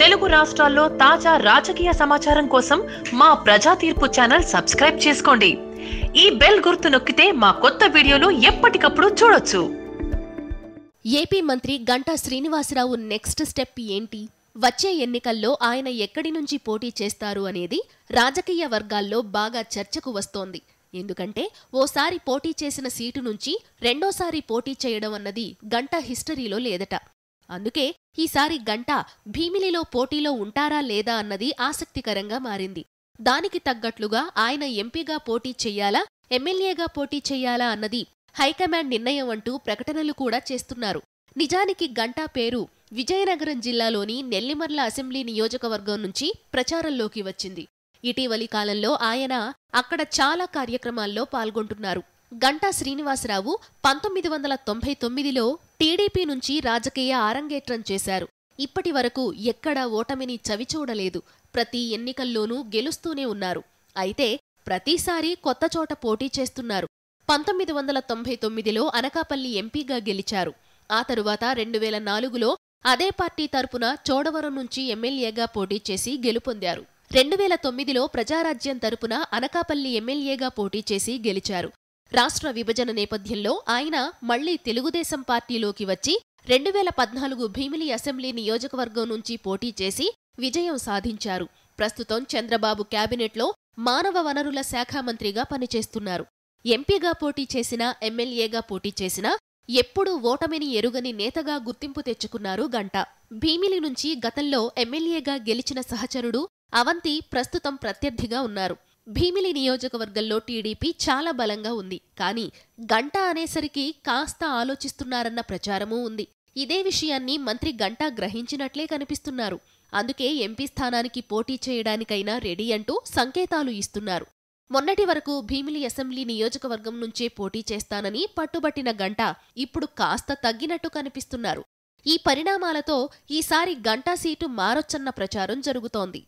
తెలుగు రాష్ట్రాల్లో తాజా రాజకీయ సమాచారం కోసం మా ప్రజా తీర్పు ఛానల్ సబ్స్క్రైబ్ చేసుకోండి. ఈ బెల్ గుర్తు నొక్కితే మా కొత్త వీడియోలు ఎప్పటికప్పుడు చూడొచ్చు. ఏపీ మంత్రి గంటా శ్రీనివాసరావు నెక్స్ట్ స్టెప్ ఏంటి? వచ్చే ఎన్నికల్లో ఆయన ఎక్కడి నుంచి పోటీ చేస్తారు అనేది రాజకీయ వర్గాల్లో బాగా చర్చకు వస్తోంది. ఎందుకంటే ఓసారి పోటీ చేసిన సీటు నుంచి రెండోసారి పోటీ చేయడం అన్నది గంట హిస్టరీలో లేదట. అందుకే ఈసారి గంట భీమిలిలో పోటీలో ఉంటారా లేదా అన్నది ఆసక్తికరంగా మారింది. దానికి తగ్గట్లుగా ఆయన ఎంపీగా పోటీ చెయ్యాలా ఎమ్మెల్యేగా పోటీ చెయ్యాలా అన్నది హైకమాండ్ నిర్ణయం అంటూ ప్రకటనలు కూడా చేస్తున్నారు. నిజానికి గంటా పేరు విజయనగరం జిల్లాలోని నెల్లిమర్ల అసెంబ్లీ నియోజకవర్గం నుంచి ప్రచారంలోకి వచ్చింది. ఇటీవలి కాలంలో ఆయన అక్కడ చాలా కార్యక్రమాల్లో పాల్గొంటున్నారు. గంటా శ్రీనివాసరావు పంతొమ్మిది వందల తొంభై తొమ్మిదిలో టీడీపీ నుంచి రాజకీయ ఆరంగేట్రం చేశారు. ఇప్పటి వరకు ఎక్కడా ఓటమిని చవిచూడలేదు. ప్రతి ఎన్నికల్లోనూ గెలుస్తూనే ఉన్నారు. అయితే ప్రతిసారి కొత్త చోట పోటీ చేస్తున్నారు. పంతొమ్మిది వందల తొంభై తొమ్మిదిలో అనకాపల్లి ఎంపీగా గెలిచారు. ఆ తరువాత రెండు వేల నాలుగులో అదే పార్టీ తరపున చోడవరం నుంచి ఎమ్మెల్యేగా పోటీ చేసి గెలుపొందారు. రెండు వేల తొమ్మిదిలో ప్రజారాజ్యం తరపున అనకాపల్లి ఎమ్మెల్యేగా పోటీ చేసి గెలిచారు. రాష్ట్ర విభజన నేపథ్యంలో ఆయన మళ్ళీ తెలుగుదేశం పార్టీలోకి వచ్చి రెండు వేల పద్నాలుగు భీమిలి అసెంబ్లీ నియోజకవర్గం నుంచి పోటీ చేసి విజయం సాధించారు. ప్రస్తుతం చంద్రబాబు కేబినెట్లో మానవ వనరుల శాఖ మంత్రిగా పనిచేస్తున్నారు. ఎంపీగా పోటీ చేసినా ఎమ్మెల్యేగా పోటీ చేసినా ఎప్పుడూ ఓటమిని ఎరుగని నేతగా గుర్తింపు తెచ్చుకున్నారు గంట. భీమిలి నుంచి గతంలో ఎమ్మెల్యేగా గెలిచిన సహచరుడు అవంతి ప్రస్తుతం ప్రత్యర్థిగా ఉన్నారు. భీమిలి నియోజకవర్గంలో టీడీపీ చాలా బలంగా ఉంది. కానీ గంట అనేసరికి కాస్త ఆలోచిస్తున్నారన్న ప్రచారమూ ఉంది. ఇదే విషయాన్ని మంత్రి గంటా గ్రహించినట్లే కనిపిస్తున్నారు. అందుకే ఎంపీ స్థానానికి పోటీ చేయడానికైనా రెడీ అంటూ సంకేతాలు ఇస్తున్నారు. మొన్నటి వరకు భీమిలి అసెంబ్లీ నియోజకవర్గం నుంచే పోటీ చేస్తానని పట్టుబట్టిన గంట ఇప్పుడు కాస్త తగ్గినట్టు కనిపిస్తున్నారు. ఈ పరిణామాలతో ఈసారి గంటా సీటు మారొచ్చన్న ప్రచారం జరుగుతోంది.